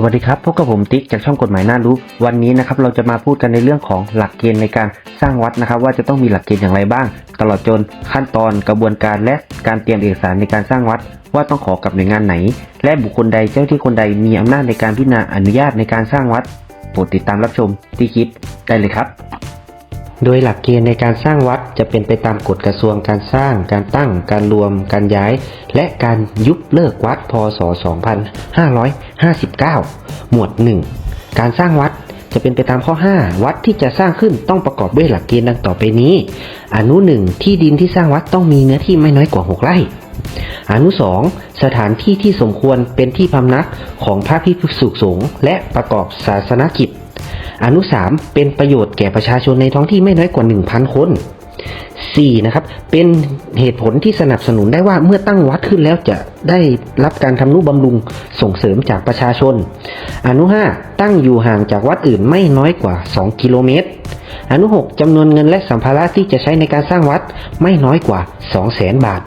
สวัสดีครับพบกับผมติ๊กจากช่องกฎหมายน่ารู้ วันนี้นะครับเราจะมาพูดกันในเรื่องของหลักเกณฑ์ในการสร้างวัดนะครับ ว่าจะต้องมีหลักเกณฑ์อย่างไรบ้าง ตลอดจนขั้นตอนกระบวนการและการเตรียมเอกสารในการสร้างวัด ว่าต้องขอกับหน่วยงานไหน และบุคคลใดเจ้าที่คนใดมีอำนาจในการพิจารณาอนุญาตในการสร้างวัดโปรดติดตามรับชมที่คลิปได้เลยครับ โดยหลักเกณฑ์ในการสร้างวัดจะเป็นไปตามกฎกระทรวงการสร้าง การตั้ง การรวม การย้าย และการยุบเลิกวัดพศ 2559 หมวด 1 การสร้างวัดจะเป็นไปตามข้อ 5 วัดที่จะสร้างขึ้นต้องประกอบด้วยหลักเกณฑ์ดังต่อไปนี้ อนุ 1 ที่ดินที่สร้างวัดต้องมีเนื้อที่ไม่น้อยกว่า 6 ไร่ อนุ2สถานที่ที่สมควรเป็นที่พำนักของพระภิกษุสงฆ์และประกอบศาสนกิจ อนุ3เป็นประโยชน์แก่ประชาชนในท้องที่ไม่น้อยกว่า 1,000 คน 4. นะครับ เป็นเหตุผลที่สนับสนุนได้ว่าเมื่อตั้งวัดขึ้นแล้วจะได้รับการทำนุบำรุงส่งเสริมจากประชาชน อนุ 5 ตั้งอยู่ห่างจากวัดอื่นไม่น้อยกว่า 2 กิโลเมตร อนุ 6 จำนวนเงินและสัมภาระที่จะใช้ในการสร้างวัดไม่น้อยกว่า 200,000บาท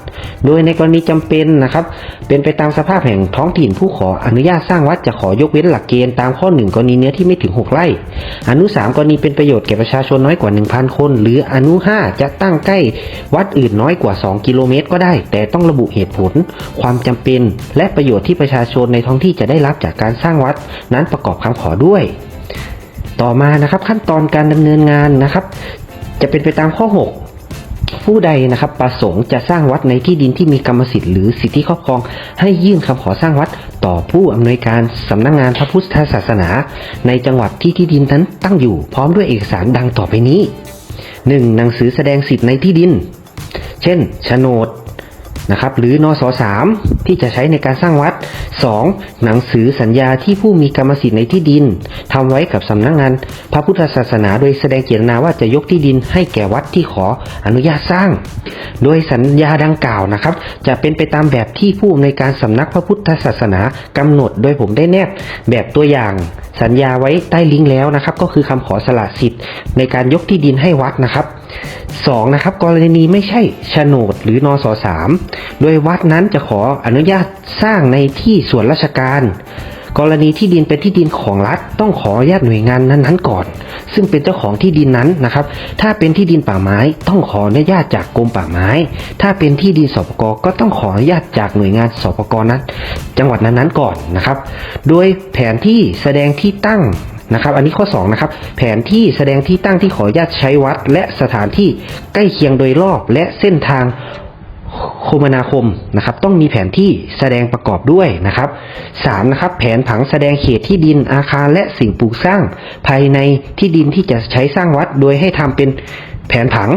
โดยในกรณีจำเป็นนะครับ เป็นไปตามสภาพแห่งท้องถิ่นผู้ขออนุญาตสร้างวัดจะขอยกเว้นหลักเกณฑ์ตามข้อ 1 กรณีเนื้อที่ไม่ถึง 6 ไร่ อนุ 3 กรณีเป็นประโยชน์แก่ประชาชนน้อยกว่า 1,000 คน หรืออนุ 5 จะตั้งใกล้วัดอื่นน้อยกว่า 2 กิโลเมตร ก็ได้ แต่ต้องระบุเหตุผล ความจำเป็น และประโยชน์ที่ประชาชนในท้องที่จะได้รับจากการสร้างวัด นั้นประกอบคำขอด้วย ต่อมานะครับขั้นตอนการดำเนินงานนะครับ จะเป็นไปตามข้อ 6 ผู้ใดนะครับประสงค์จะสร้างวัดในที่ดินที่มีกรรมสิทธิ์หรือสิทธิครอบครอง ให้ยื่นคำขอสร้างวัด ต่อผู้อำนวยการสำนักงงานพระพุทธศาสนา ในจังหวัดที่ที่ดินนั้นตั้งอยู่พร้อมด้วยเอกสารดังต่อไปนี้ 1. หนังสือแสดงสิทธิ์ในที่ดิน เช่นโฉนดนะครับหรือนอสสามที่จะใช้ในการสร้างวัด 2. หนังสือสัญญาที่ผู้มีกรรมสิทธิ์ในที่ดินทำไว้กับสำนักงาน พระพุทธศาสนาโดยแสดงเจตนาว่าจะยกที่ดินให้แก่วัดที่ขออนุญาตสร้าง โดยสัญญาดังกล่าวนะครับ จะเป็นไปตามแบบที่ผู้อำนวยการสำนักพระพุทธศาสนากำหนด โดยผมได้แนบแบบตัวอย่างสัญญาไว้ใต้ลิงก์แล้วนะครับ ก็คือคำขอสละสิทธิ์ในการยกที่ดินให้วัดนะครับ สองนะครับกรณีไม่ใช่โฉนดหรือนอสสามโดยวัดนั้นจะขออนุญาตสร้างในที่ส่วนราชการ กรณีที่ดินเป็นที่ดินของรัฐต้องขออนุญาตหน่วยงานนั้นๆก่อน ซึ่งเป็นเจ้าของที่ดินนั้นนะครับ ถ้าเป็นที่ดินป่าไม้ต้องขออนุญาตจากกรมป่าไม้ ถ้าเป็นที่ดินสปกก็ต้องขออนุญาตจากหน่วยงานสปกนั้น จังหวัดนั้นๆก่อนนะครับ โดยแผนที่แสดงที่ตั้ง นะครับอันนี้ข้อ2นะครับแผนที่แสดงที่ตั้งที่ขออนุญาตใช้วัด และสถานที่ใกล้เคียงโดยรอบและเส้นทางคมนาคมนะครับต้องมีแผนที่แสดงประกอบด้วยนะครับ 3 นะครับแผนผังแสดงเขตที่ดินอาคารและสิ่งปลูกสร้าง ภายในที่ดินที่จะใช้สร้างวัด โดยให้ทำเป็นแผนผัง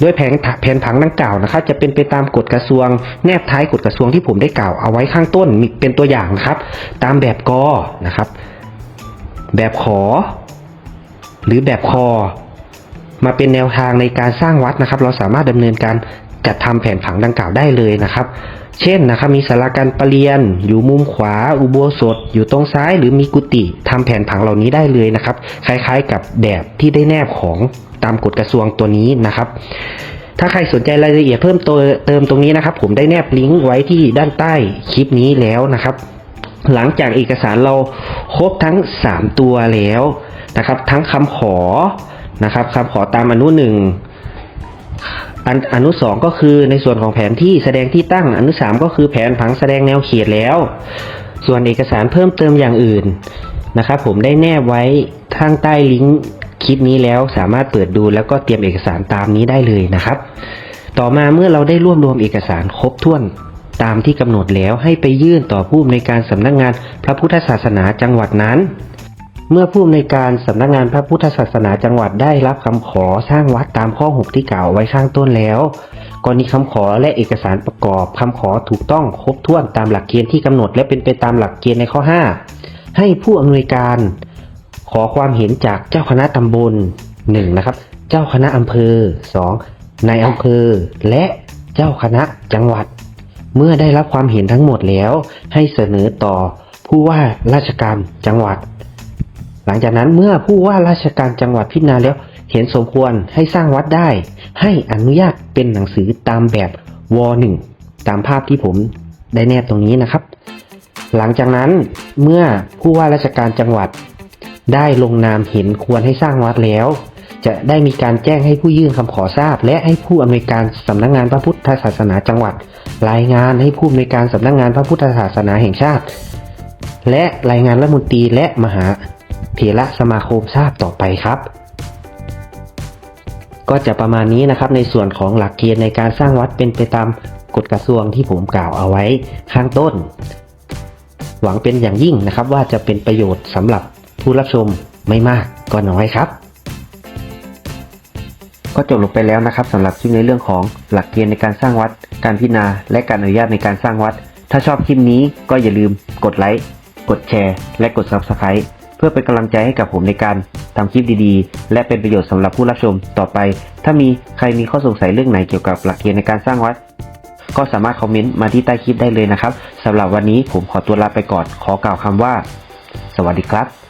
โดยแผนแผนผังดังกล่าวนะครับ จะเป็นไปตามกฎกระทรวง แนบท้ายกฎกระทรวงที่ผมได้กล่าวเอาไว้ข้างต้นเป็นตัวอย่างนะครับ ตามแบบกอนะครับ แบบขอ หรือแบบคอ มาเป็นแนวทางในการสร้างวัดนะครับ เราสามารถดำเนินการจัดทำแผนผังดังกล่าวได้เลยนะครับ เช่นนะครับ มีสาราการประเรียน อยู่มุมขวา อุโบสถ อยู่ตรงซ้าย หรือมีกุฏิทำแผนผังเหล่านี้ได้เลยนะครับ คล้ายๆกับแบบที่ได้แนบของตามกฎกระทรวงตัวนี้นะครับ ถ้าใครสนใจรายละเอียดเพิ่มเติมตรงนี้นะครับ ผมได้แนบลิงก์ไว้ที่ด้านใต้คลิปนี้แล้วนะครับ หลังจากเอกสารเราครบทั้ง 3 ตัวแล้วนะครับ ทั้งคำขอนะครับคำขอตามอนุหนึ่งอันอนุสองก็คือในส่วนของแผนที่แสดงที่ตั้งอนุสามก็คือแผนผังแสดงแนวเขตแล้ว ส่วนเอกสารเพิ่มเติมอย่างอื่นนะครับ ผมได้แนบไว้ข้างใต้ลิงก์คลิปนี้แล้วสามารถเปิดดูแล้วก็เตรียมเอกสารตามนี้ได้เลยนะครับ ต่อมาเมื่อเราได้รวบรวมเอกสารครบถ้วน ตามที่กำหนดแล้วให้ไปยื่นต่อผู้อำนวยการสำนักงานพระพุทธศาสนาจังหวัดนั้น เมื่อผู้อำนวยการสำนักงานพระพุทธศาสนาจังหวัดได้รับคำขอสร้างวัดตามข้อ 6 ที่กล่าวไว้ข้างต้นแล้วกรณีคำขอและเอกสารประกอบคำขอถูกต้องครบถ้วนตามหลักเกณฑ์ที่กำหนดและเป็นไปตามหลักเกณฑ์ในข้อ 5 ให้ผู้อำนวยการ ขอความเห็นจากเจ้าคณะตำบล 1. นะครับ เจ้าคณะอำเภอ 2. นายอำเภอ และเจ้าคณะจังหวัด เมื่อได้รับความเห็นทั้งหมดแล้ว ให้เสนอต่อผู้ว่าราชการจังหวัด หลังจากนั้นเมื่อผู้ว่าราชการจังหวัดพิจารณาแล้วเห็นสมควรให้สร้างวัดได้ ให้อนุญาตเป็นหนังสือตามแบบวหนึ่งตามภาพที่ผมได้แนบตรงนี้นะครับ หลังจากนั้นเมื่อผู้ว่าราชการจังหวัด ได้ลงนามเห็นควรให้สร้างวัดแล้ว จะได้มีการแจ้งให้ผู้ยื่นคำขอทราบ และให้ผู้อำนวยการสำนักงานพระพุทธศาสนาจังหวัด รายงานให้ผู้อำนวยการสำนักงานพระพุทธศาสนาแห่งชาติ และรายงานรัฐมนตรีและมหาเถระสมาคมทราบต่อไปครับ ก็จะประมาณนี้นะครับในส่วนของหลักเกณฑ์ในการสร้างวัดเป็นไปตามกฎกระทรวงที่ผมกล่าวเอาไว้ข้างต้น หวังเป็นอย่างยิ่งนะครับว่าจะเป็นประโยชน์สำหรับผู้รับชมไม่มากก็น้อยครับ ก็จบลงไปแล้วนะครับสำหรับคลิปในเรื่องของหลักเกณฑ์ในการสร้างวัด การพิจารณา และการอนุญาตในการสร้างวัด ถ้าชอบคลิปนี้ก็อย่าลืมกดไลค์กดแชร์ และกด Subscribe เพื่อเป็นกำลังใจให้กับผมในการทำคลิปดีๆ และเป็นประโยชน์สำหรับผู้รับชมต่อไป ถ้ามีใครมีข้อสงสัยเรื่องไหนเกี่ยวกับหลักเกณฑ์ในการสร้างวัด ก็สามารถคอมเมนต์มาที่ใต้คลิปได้เลยนะครับสำหรับวันนี้ผมขอตัวลาไปก่อนขอกล่าวคำว่า สวัสดีครับ